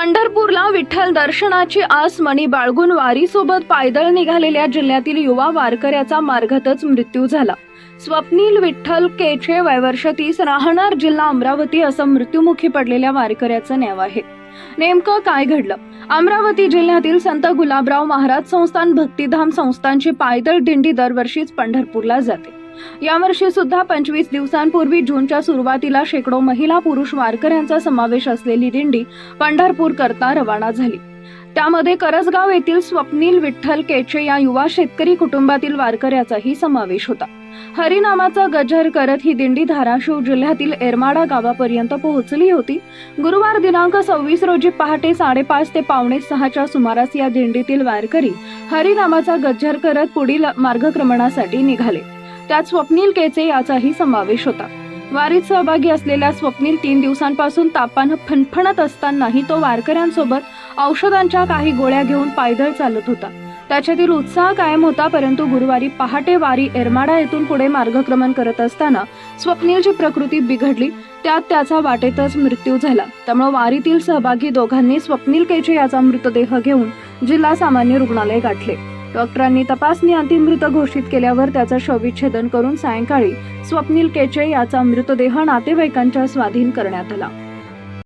पंढरपूरला विठ्ठल दर्शनाची आस मणी बाळगून वारीसोबत पायदळ निघालेल्या जिल्ह्यातील युवा वारकऱ्याचा मार्गातच मृत्यू झाला. स्वप्नील विठ्ठल केचे वयवर्ष तीस राहणार जिल्हा अमरावती असं मृत्युमुखी पडलेल्या वारकऱ्याचं नाव आहे. नेमकं काय घडलं? अमरावती जिल्ह्यातील संत गुलाबराव महाराज संस्थान भक्तिधाम संस्थांची पायदळ दिंडी दरवर्षीच पंढरपूरला जाते. यावर्षी सुद्धा पंचवीस दिवसांपूर्वी जूनच्या सुरुवातीला शेकडो महिला पुरुष वारकऱ्यांचा समावेश असलेली दिंडी पंढरपूर करता रवाना झाली. त्यामध्ये करसगाव येथील स्वप्नील विठ्ठल केचे या युवा शेतकरी कुटुंबातील वारकऱ्याचाही समावेश होता. हरिनामाचा गजर करत ही दिंडी धाराशिव जिल्ह्यातील एरमाडा गावापर्यंत पोहोचली होती. गुरुवार दिनांक सव्वीस रोजी पहाटे साडेपाच ते पावणे सहाच्या सुमारास या दिंडीतील वारकरी हरिनामाचा गज्जर करत पुढील मार्गक्रमणासाठी निघाले. त्यात स्वप्नील केचे याचाही समावेश होता. वारीत सहभागी असलेल्या स्वप्नील तीन दिवसांपासून तापानं फणफणत असतानाही तो वारकऱ्यांसोबत औषधांच्या काही गोळ्या घेऊन पायदळ चालत होता. त्याच्यातील उत्साह कायम होता परंतु गुरुवारी पहाटे वारी एरमाडा येथून पुढे मार्गक्रमण करत असताना स्वप्नीलची प्रकृती बिघडली. त्यात त्याचा वाटेतच मृत्यू झाला. त्यामुळे वारीतील सहभागी दोघांनी स्वप्नील केचे याचा मृतदेह घेऊन जिल्हा सामान्य रुग्णालय गाठले. डॉक्टरांनी तपासणी अंतिम मृत घोषित केल्यावर त्याचं शवविच्छेदन करून सायंकाळी स्वप्नील केचे याचा मृतदेह नातेवाईकांच्या स्वाधीन करण्यात आला.